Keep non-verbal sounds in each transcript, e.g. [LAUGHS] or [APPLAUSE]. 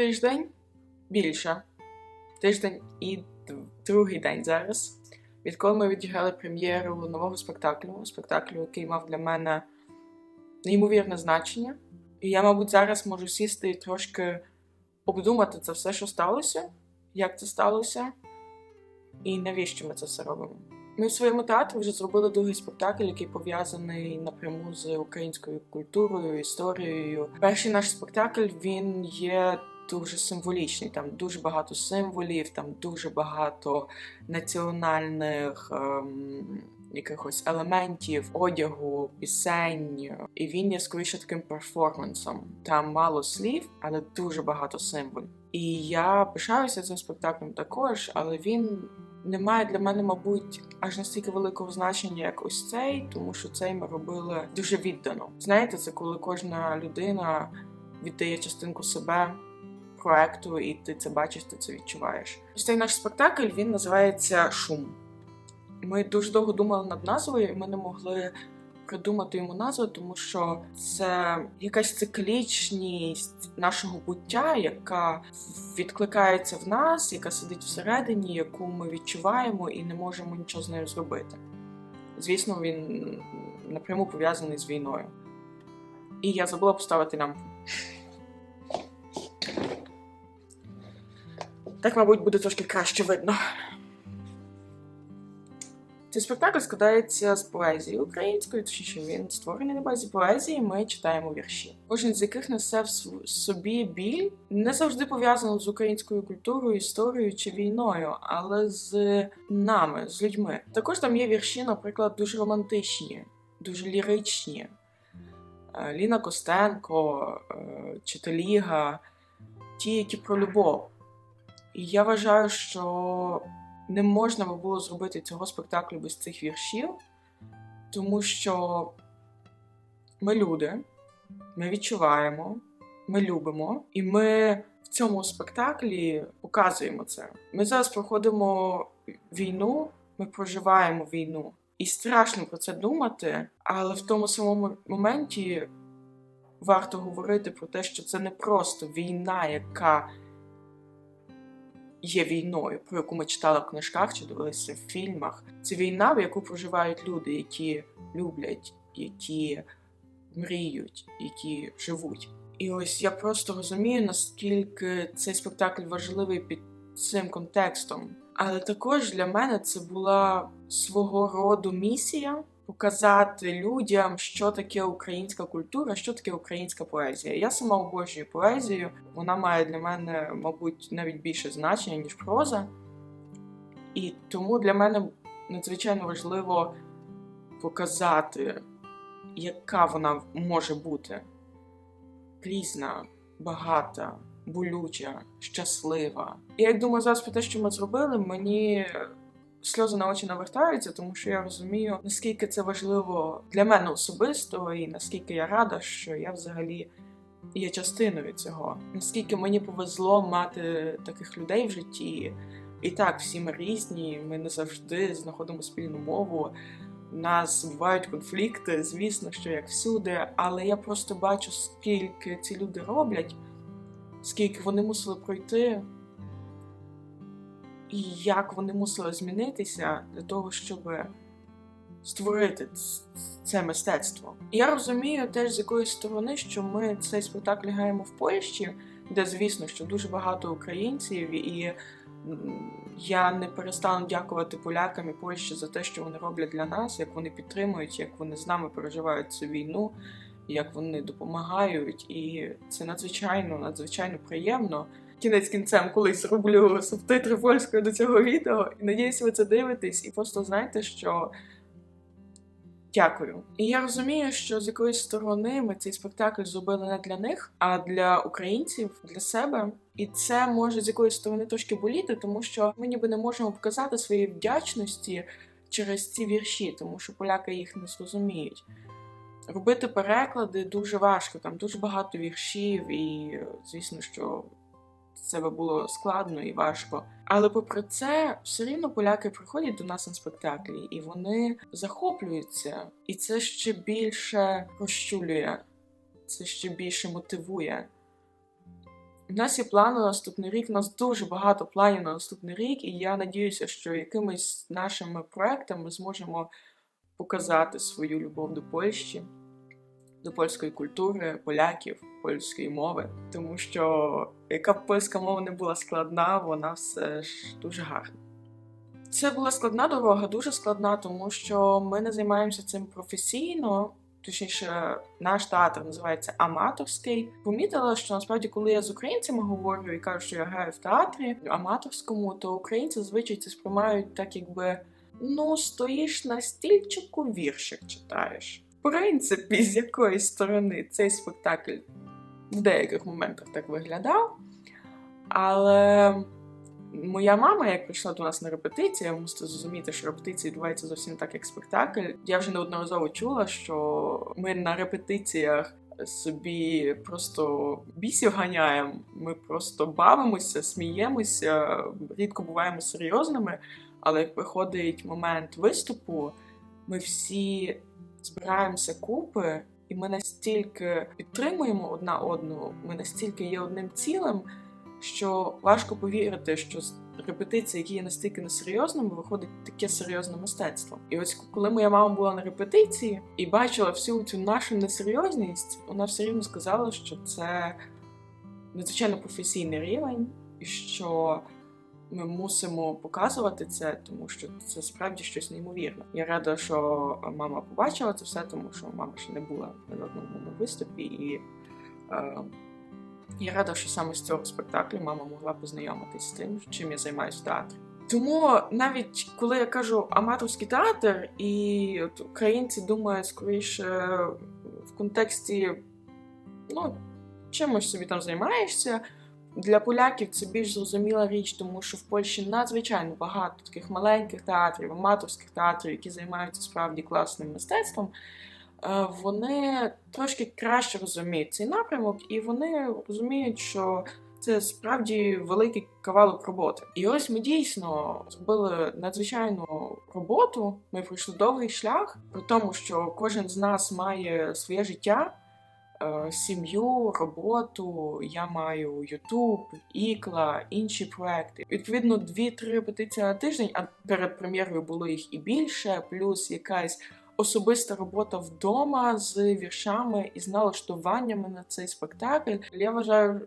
Тиждень більше. Тиждень і другий день зараз. Відколи ми відіграли прем'єру нового спектаклю, спектаклю, який мав для мене неймовірне значення. І я, мабуть, зараз можу сісти і трошки обдумати це все, що сталося, як це сталося, і навіщо ми це все робимо. Ми в своєму театрі вже зробили другий спектакль, який пов'язаний напряму з українською культурою, історією. Перший наш спектакль він є дуже символічний. Там дуже багато символів, там дуже багато національних. Ем... Якихось елементів, одягу, пісень, і він є скоріше таким перформансом. Там мало слів, але дуже багато символів. І я пишаюся цим спектаклем також, але він не має для мене, мабуть, аж настільки великого значення, як ось цей, тому що цей ми робили дуже віддано. Знаєте, це коли кожна людина віддає частинку себе проекту, і ти це бачиш, ти це відчуваєш. Цей наш спектакль він називається Шум. Ми дуже довго думали над назвою, і ми не могли придумати йому назву, тому що це якась циклічність нашого буття, яка відкликається в нас, яка сидить всередині, яку ми відчуваємо і не можемо нічого з нею зробити. Звісно, він напряму пов'язаний з війною. І я забула поставити лямпу. Так, мабуть, буде трошки краще видно. Цей спектакль складається з поезії української, точніше він створений на базі поезії. Ми читаємо вірші. Кожен з яких несе в собі біль, не завжди пов'язано з українською культурою, історією чи війною, але з нами, з людьми. Також там є вірші, наприклад, дуже романтичні, дуже ліричні. Е, Ліна Костенко, е, Читаліга, ті, які про любов. І я вважаю, що не можна би було зробити цього спектаклю без цих віршів, тому що ми люди, ми відчуваємо, ми любимо, і ми в цьому спектаклі показуємо це. Ми зараз проходимо війну, ми проживаємо війну. І страшно про це думати, але в тому самому моменті варто говорити про те, що це не просто війна, яка є війною, про яку ми читали в книжках чи дивилися в фільмах. Це війна, в яку проживають люди, які люблять, які мріють, які живуть. І ось я просто розумію, наскільки цей спектакль важливий під цим контекстом. Але також для мене це була свого роду місія показати людям, що таке українська культура, що таке українська поезія. Я сама обожнюю поезію, вона має для мене, мабуть, навіть більше значення, ніж проза. І тому для мене надзвичайно важливо показати, яка вона може бути різна, багата, болюча, щаслива. І як думаю, зараз про те, що ми зробили, мені сльози на очі навертаються, тому що я розумію, наскільки це важливо для мене особисто, і наскільки я рада, що я взагалі є частиною цього. Наскільки мені повезло мати таких людей в житті. І так, всі ми різні, ми не завжди знаходимо спільну мову. У нас бувають конфлікти, звісно, що як всюди, але я просто бачу, скільки ці люди роблять, скільки вони мусили пройти як вони мусили змінитися для того, щоб створити це мистецтво. Я розумію теж з якоїсь сторони, що ми цей спектакль граємо в Польщі, де, звісно, що дуже багато українців, і я не перестану дякувати полякам і Польщі за те, що вони роблять для нас, як вони підтримують, як вони з нами переживають цю війну. Як вони допомагають, і це надзвичайно надзвичайно приємно кінець кінцем колись роблю субтитри польською до цього відео. І надіюсь, ви це дивитесь, і просто знаєте, що. Дякую. І я розумію, що з якоїсь сторони ми цей спектакль зробили не для них, а для українців, для себе. І це може з якоїсь сторони трошки боліти, тому що ми ніби не можемо показати своєї вдячності через ці вірші, тому що поляки їх не зрозуміють. Робити переклади дуже важко, там дуже багато віршів, і звісно, що це було складно і важко. Але попри це, все рівно поляки приходять до нас на спектаклі, і вони захоплюються, і це ще більше розчулює, це ще більше мотивує. У нас є плани на наступний рік. У нас дуже багато планів на наступний рік, і я надіюся, що якимись нашими проектами ми зможемо показати свою любов до Польщі, до польської культури, поляків, польської мови. Тому що яка б польська мова не була складна, вона все ж дуже гарна. Це була складна дорога, дуже складна, тому що ми не займаємося цим професійно. Точніше, наш театр називається аматорський. Помітила, що насправді, коли я з українцями говорю і кажу, що я граю в театрі аматорському, то українці зазвичай це сприймають так, якби ну стоїш на стільчику, віршик читаєш. Принципі, з якої сторони цей спектакль в деяких моментах так виглядав. Але моя мама, як прийшла до нас на репетицію, я мусите зрозуміти, що репетиції відбуваються зовсім так, як спектакль. Я вже неодноразово чула, що ми на репетиціях собі просто бісів ганяємо. Ми просто бавимося, сміємося, рідко буваємо серйозними. Але як приходить момент виступу, ми всі збираємося купи, і ми настільки підтримуємо одна одну, ми настільки є одним цілим, що важко повірити, що з репетиції, які є настільки несерйозними, виходить таке серйозне мистецтво. І ось коли моя мама була на репетиції і бачила всю цю нашу несерйозність, вона все рівно сказала, що це надзвичайно професійний рівень, і що ми мусимо показувати це, тому що це справді щось неймовірне. Я рада, що мама побачила це все, тому що мама ще не була на одному виступі, і е, я рада, що саме з цього спектаклю мама могла познайомитись з тим, чим я займаюся в театрі. Тому навіть коли я кажу аматорський театр, і от українці думають скоріше в контексті, ну, чимось собі там займаєшся. Для поляків це більш зрозуміла річ, тому що в Польщі надзвичайно багато таких маленьких театрів, аматорських театрів, які займаються справді класним мистецтвом. Вони трошки краще розуміють цей напрямок, і вони розуміють, що це справді великий кавалок роботи. І ось ми дійсно зробили надзвичайну роботу. Ми пройшли довгий шлях, при тому, що кожен з нас має своє життя. Сім'ю, роботу, я маю Ютуб, Ікла, інші проекти. Відповідно, дві-три репетиції на тиждень, а перед прем'єрою було їх і більше, плюс якась особиста робота вдома з віршами і з налаштуваннями на цей спектакль. Я вважаю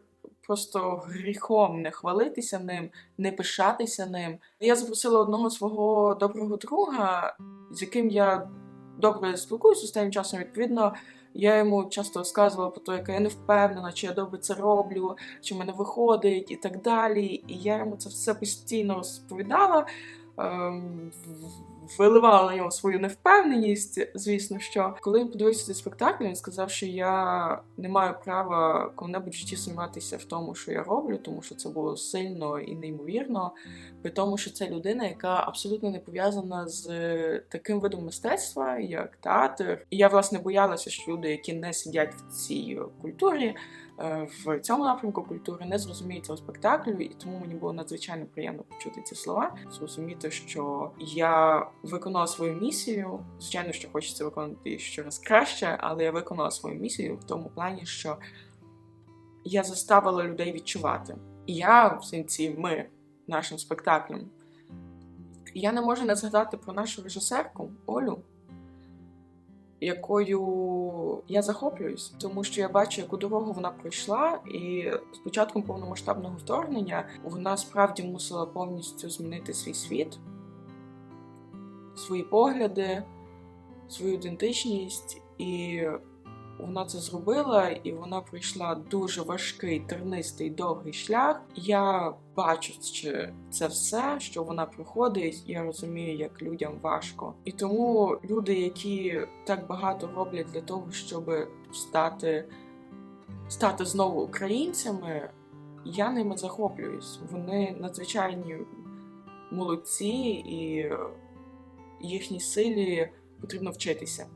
просто гріхом не хвалитися ним, не пишатися ним. Я запросила одного свого доброго друга, з яким я добре спілкуюся останнім часом. Відповідно. Я йому часто розказувала про те, яка я не впевнена, чи я добре це роблю, чи в мене виходить, і так далі. І я йому це все постійно розповідала. Виливала на нього свою невпевненість, звісно, що коли він подивився цей спектакль, він сказав, що я не маю права коли-небудь в житті сумніватися в тому, що я роблю, тому що це було сильно і неймовірно, при тому, що це людина, яка абсолютно не пов'язана з таким видом мистецтва, як театр. І я власне боялася, що люди, які не сидять в цій культурі. Е, в цьому напрямку культури не зрозуміють цього спектаклю, і тому мені було надзвичайно приємно почути ці слова, зрозуміти, що я виконала свою місію. Звичайно, що хочеться виконати ще раз краще, але я виконала свою місію в тому плані, що я заставила людей відчувати. І я в сенсі ми нашим спектаклем. Я не можу не згадати про нашу режисерку Олю якою я захоплююсь, тому що я бачу, яку дорогу вона пройшла, і з початком повномасштабного вторгнення вона справді мусила повністю змінити свій світ, свої погляди, свою ідентичність. І вона це зробила, і вона пройшла дуже важкий, тернистий, довгий шлях. Я бачу це все, що вона проходить. Я розумію, як людям важко. І тому люди, які так багато роблять для того, щоб стати, стати знову українцями, я ними захоплююсь. Вони надзвичайні молодці, і їхній силі потрібно вчитися.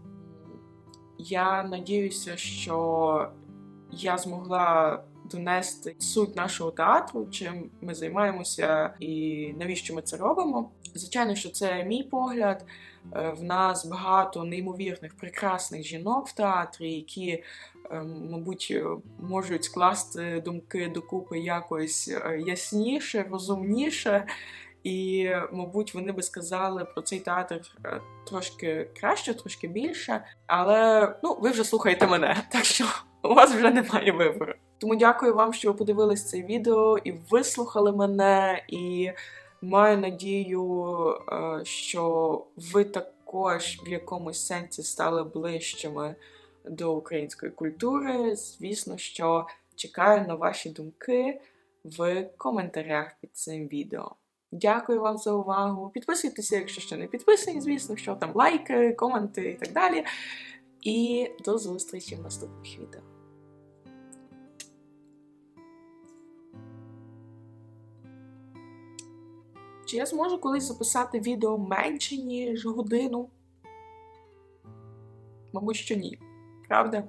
Я надіюся, що я змогла донести суть нашого театру, чим ми займаємося і навіщо ми це робимо. Звичайно, що це мій погляд. Е, В нас багато неймовірних, прекрасних жінок в театрі, які, е, мабуть, можуть скласти думки докупи якось е, ясніше, розумніше. І, мабуть, вони би сказали про цей театр е, трошки краще, трошки більше. Але ну, ви вже слухаєте мене, [LAUGHS] так що у вас вже немає вибору. Тому дякую вам, що ви подивились це відео і вислухали мене. І маю надію, е, що ви також в якомусь сенсі стали ближчими до української культури. Звісно, що чекаю на ваші думки в коментарях під цим відео. Дякую вам за увагу. Підписуйтеся, якщо ще не підписані, звісно, що там лайки, коменти і так далі. І до зустрічі в наступних відео. Чи я зможу колись записати відео менше, ніж годину? Мабуть, що ні. Правда?